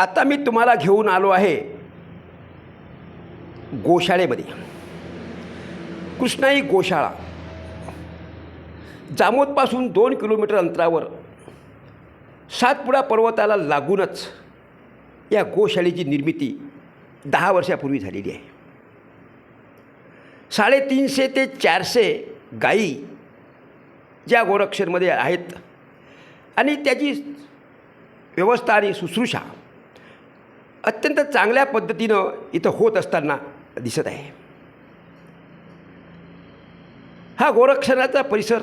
आता मी तुम्हाला घेऊन आलो आहे गोशाळेमध्ये. कृष्णाई गोशाळा. जामोदपासून दोन किलोमीटर अंतरावर सातपुडा पर्वताला लागूनच या गोशाळेची निर्मिती दहा वर्षापूर्वी झालेली आहे. साडेतीनशे ते चारशे गायी ज्या गोरक्षरमध्ये आहेत आणि त्याची व्यवस्था आणि शुश्रूषा अत्यंत चांगल्या पद्धतीनं इथं होत असताना दिसत आहे. हा गोरक्षणाचा परिसर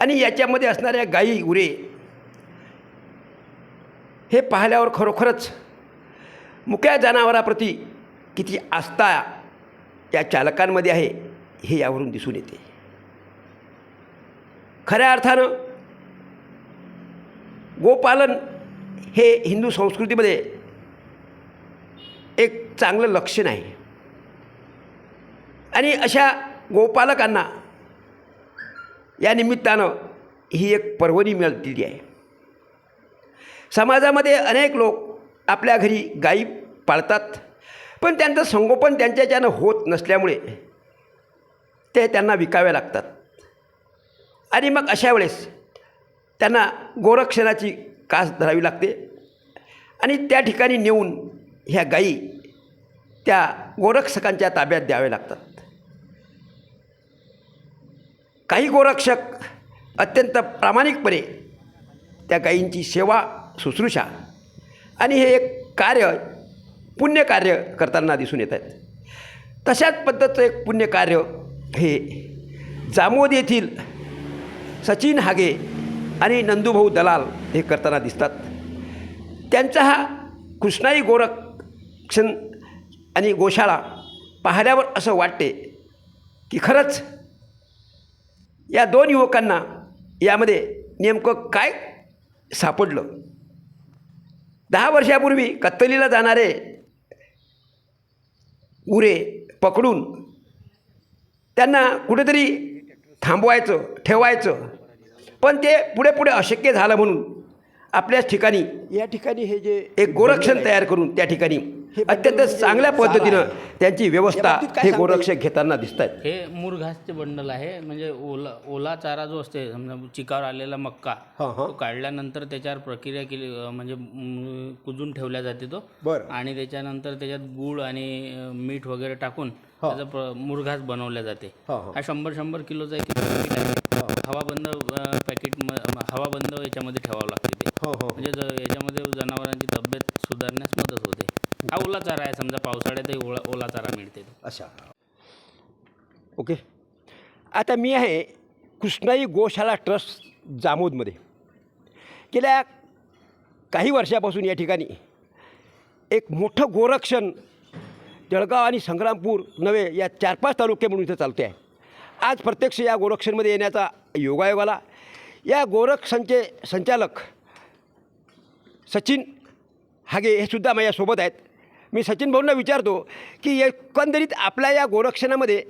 आणि याच्यामध्ये असणाऱ्या गायी उरे हे पाहिल्यावर खरोखरच मुक्या जनावराप्रती किती आस्था या चालकांमध्ये आहे हे यावरून दिसून येते. खऱ्या अर्थानं गोपालन हे हिंदू संस्कृतीमध्ये चांगलं लक्ष नाही. आणि अशा गोपालकांना या निमित्तानं ही एक पर्वणी मिळालेली आहे. समाजामध्ये अनेक लोक आपल्या घरी गायी पाळतात पण त्यांचं संगोपन त्यांच्याच्यानं होत नसल्यामुळे ते त्यांना विकाव्या लागतात. आणि मग अशा वेळेस त्यांना गोरक्षणाची कास धरावी लागते आणि त्या ठिकाणी नेऊन ह्या गायी त्या गोरक्षकांच्या ताब्यात द्यावे लागतात. काही गोरक्षक अत्यंत प्रामाणिकपणे त्या गायींची सेवा शुश्रूषा आणि हे एक कार्य पुण्यकार्य करताना दिसून येत आहेत. तशाच पद्धतीचं एक पुण्यकार्य हे जामोद येथील सचिन हागे आणि नंदूभाऊ दलाल हे करताना दिसतात. त्यांचा हा कृष्णाई गोरक्षण आणि गोशाळा पाहिल्यावर असं वाटते की खरंच या दोन युवकांना यामध्ये नेमकं काय सापडलं? दहा वर्षापूर्वी कत्तलीला जाणारे उरे पकडून त्यांना कुठेतरी थांबवायचं ठेवायचं. पण ते पुढे पुढे अशक्य झालं म्हणून आपल्याच ठिकाणी या ठिकाणी हे जे एक गोरक्षण तयार करून त्या ठिकाणी अत्यंत चांगल्या पद्धतीनं त्यांची व्यवस्था हे गोरक्षक घेताना दिसत आहेत हे मुरघासचे बंडल आहे म्हणजे ओला ओला चारा जो असते समजा चिकावर आलेला मक्का. तो काढल्यानंतर त्याच्यावर प्रक्रिया केली म्हणजे कुजून ठेवला जाते तो. बरं. आणि त्याच्यानंतर त्याच्यात गूळ आणि मीठ वगैरे टाकून त्याचा मुरघास बनवला जाते. हां, शंभर शंभर किलोचा एक हवाबंद पॅकेट हवाबंद याच्यामध्ये ठेवावं लागते ते. हो हो. म्हणजे याच्यामध्ये जनावरांची तब्येत सुधारण्यास मदत होते. हा ओला चारा आहे समजा पावसाळ्यातही ओला ओला चारा मिळते. अशा ओके. आता मी आहे कृष्णाई गोशाळा ट्रस्ट जामोदमध्ये. गेल्या काही वर्षापासून या ठिकाणी एक मोठं गोरक्षण जळगाव आणि संग्रामपूर नव्हे या चार पाच तालुके म्हणून इथं चालते आहे आज प्रत्यक्ष या गोरक्षणमध्ये येण्याचा योगायोग आला या गोरक्षणचे संचालक सचिन हागे हे सुद्धा माझ्यासोबत आहेत. मी सचिन भाऊंना विचारतो की एकंदरीत आपल्या या गोरक्षणामध्ये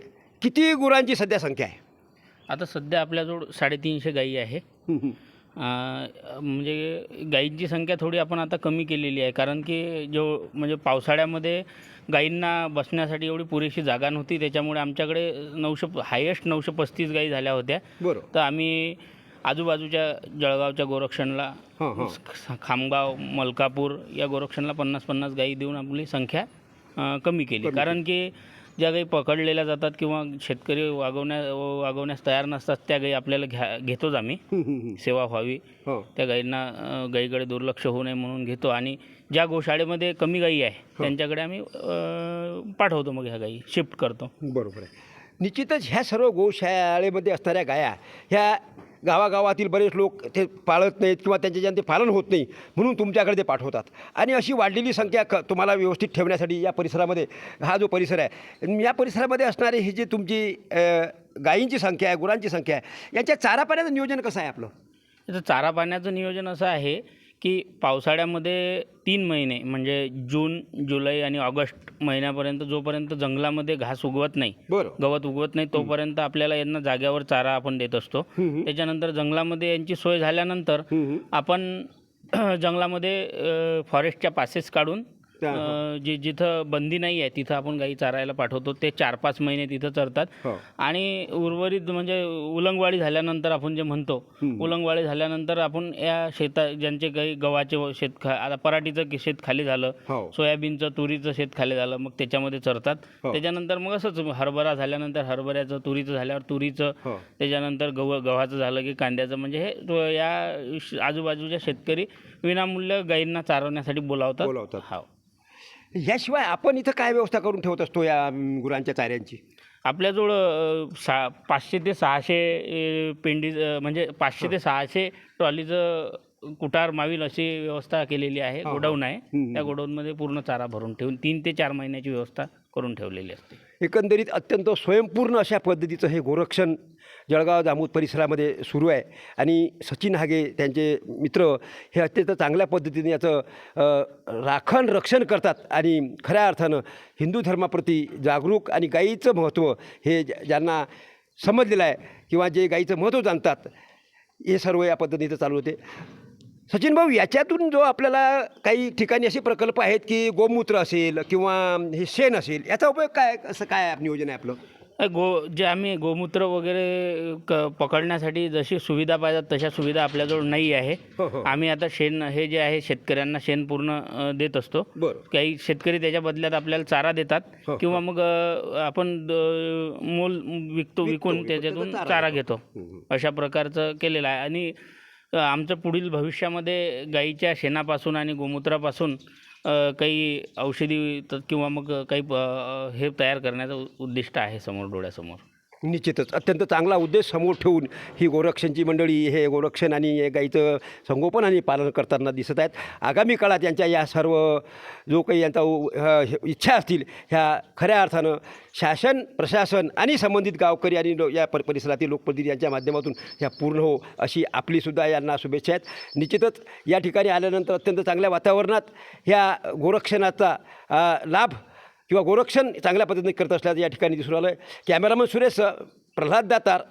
किती गुरांची सध्या संख्या आहे? आता सध्या आपल्याजवळ साडेतीनशे गायी आहे. म्हणजे गायींची संख्या थोडी आपण आता कमी केलेली आहे. कारण की जो म्हणजे पावसाळ्यामध्ये गायींना बसण्यासाठी एवढी पुरेशी जागा नव्हती. त्याच्यामुळे आमच्याकडे नऊशे हायेस्ट नऊशे पस्तीस गायी झाल्या होत्या. बरं तर आम्ही आजूबाजूच्या जळगावच्या गोरक्षणला हां हां. खामगाव मलकापूर या गोरक्षणला पन्नास पन्नास गायी देऊन आपली संख्या कमी केली. कारण की ज्या गायी पकडलेल्या जातात किंवा शेतकरी वागवण्या वागवण्यास तयार नसतात त्या गायी आपल्याला घ्या घेतोच आम्ही. सेवा व्हावी. हो. त्या गायींना अं, गायीकडे दुर्लक्ष होऊ नये म्हणून घेतो. आणि ज्या गोशाळेमध्ये कमी गायी आहे त्यांच्याकडे आम्ही पाठवतो मग ह्या गायी शिफ्ट करतो. बरोबर आहे. निश्चितच ह्या सर्व गोशाळेमध्ये असणाऱ्या गाया ह्या गावागावातील बरेच लोक ते पाळत नाहीत किंवा त्यांच्या ज्यांचे पालन होत नाही म्हणून तुमच्याकडे ते पाठवतात. आणि अशी वाढलेली संख्या क तुम्हाला व्यवस्थित ठेवण्यासाठी या परिसरामध्ये हा जो परिसर आहे या परिसरामध्ये असणारे ही जी तुमची गायींची संख्या आहे गुरांची संख्या आहे यांच्या चारा पाण्याचं नियोजन कसं आहे आपलं? त्याचं चारा पाण्याचं नियोजन असं आहे की पावसाळ्यामध्ये तीन महिने म्हणजे जून जुलै आणि ऑगस्ट महिन्यापर्यंत जोपर्यंत जंगलामध्ये घास उगवत नाही गवत उगवत नाही तोपर्यंत आपल्याला यांना जाग्यावर चारा आपण देत असतो. त्याच्यानंतर जंगलामध्ये यांची सोय झाल्यानंतर आपण जंगलामध्ये फॉरेस्टच्या पासेस काढून जे जिथं बंदी नाही आहे तिथं आपण गाई चारायला पाठवतो. ते चार पाच महिने तिथं चरतात. हो. आणि उर्वरित म्हणजे उलंगवाडी झाल्यानंतर आपण जे म्हणतो उलंगवाडी झाल्यानंतर आपण या शेता ज्यांचे काही गव्हाचे शेत खा आता पराठीचं शेत खाली झालं हो. सोयाबीनचं तुरीचं शेत खाली झालं मग त्याच्यामध्ये चरतात. हो. त्याच्यानंतर मग असंच हरभरा झाल्यानंतर हरभऱ्याचं तुरीचं झाल्यावर तुरीचं त्याच्यानंतर गव गव्हाचं झालं की कांद्याचं म्हणजे हे या आजूबाजूच्या शेतकरी विनामूल्य गायींना चारवण्यासाठी बोलावतात. बोलावतात. याशिवाय आपण इथं काय व्यवस्था करून ठेवत असतो या अं, गुरांच्या चाऱ्यांची? आपल्याजवळ अ, सा पाचशे ते सहाशे पेंडी म्हणजे पाचशे ते सहाशे ट्रॉलीचं कुटार मावील अशी व्यवस्था केलेली आहे गोडाऊन आहे. त्या गोडाऊनमध्ये पूर्ण चारा भरून ठेवून तीन ते चार महिन्याची व्यवस्था करून ठेवलेली असते. एकंदरीत अत्यंत स्वयंपूर्ण अशा पद्धतीचं हे गोरक्षण जळगाव जामोद परिसरामध्ये सुरू आहे. आणि सचिन हागे त्यांचे मित्र हे अत्यंत चांगल्या पद्धतीने याचं राखण रक्षण करतात आणि खऱ्या अर्थानं हिंदू धर्माप्रती जागरूक आणि गाईचं महत्त्व हे ज्यांना समजलेलं आहे किंवा जे गाईचं महत्त्व जाणतात हे सर्व या पद्धतीचं चालू होते. सचिन भाऊ याच्यातून जो आपल्याला काही ठिकाणी असे प्रकल्प आहेत की गोमूत्र असेल किंवा हे शेण असेल याचा उपयोग काय असं काय नियोजन आहे आपलं? गो जे आम्ही गोमूत्र वगैरे क पकडण्यासाठी जशी सुविधा पाहिजेत तशा सुविधा आपल्याजवळ नाही आहे. हो, हो. आम्ही आता शेण हे जे आहे शेतकऱ्यांना शेण पूर्ण अ, देत असतो. बरं. काही शेतकरी त्याच्या बदल्यात आपल्याला चारा देतात हो, किंवा मग अ, आपण द- मोल विकतो विकून त्याच्यातून त्याचा चारा चारा घेतो. हम्म. अशा प्रकारचं केलेलं आहे. आणि आमचं पुढील भविष्यामध्ये गाईच्या शेणापासून आणि गोमूत्रापासून काही औषधी किंवा मग काही प- हे तयार करण्याचं उद्दिष्ट आहे समोर डोळ्यासमोर. निश्चितच. अत्यंत चांगला उद्देश समोर ठेवून ही गोरक्षणची मंडळी हे गोरक्षण आणि हे गाईचं संगोपन आणि पालन करताना दिसत आहेत. आगामी काळात यांच्या या सर्व जो काही यांचा हे- इच्छा असतील ह्या खऱ्या अर्थानं शासन प्रशासन आणि संबंधित गावकरी आणि लो- या पर परिसरातील लोकप्रतिनिधी यांच्या माध्यमातून ह्या पूर्ण हो अशी आपलीसुद्धा यांना शुभेच्छा आहेत. निश्चितच या ठिकाणी आल्यानंतर अत्यंत चांगल्या वातावरणात ह्या गोरक्षणाचा लाभ किंवा गोरक्षण चांगल्या पद्धतीने करत असल्याचं या ठिकाणी दिसून आलं आहे कॅमेरामन सुरेश प्रल्हाद दातार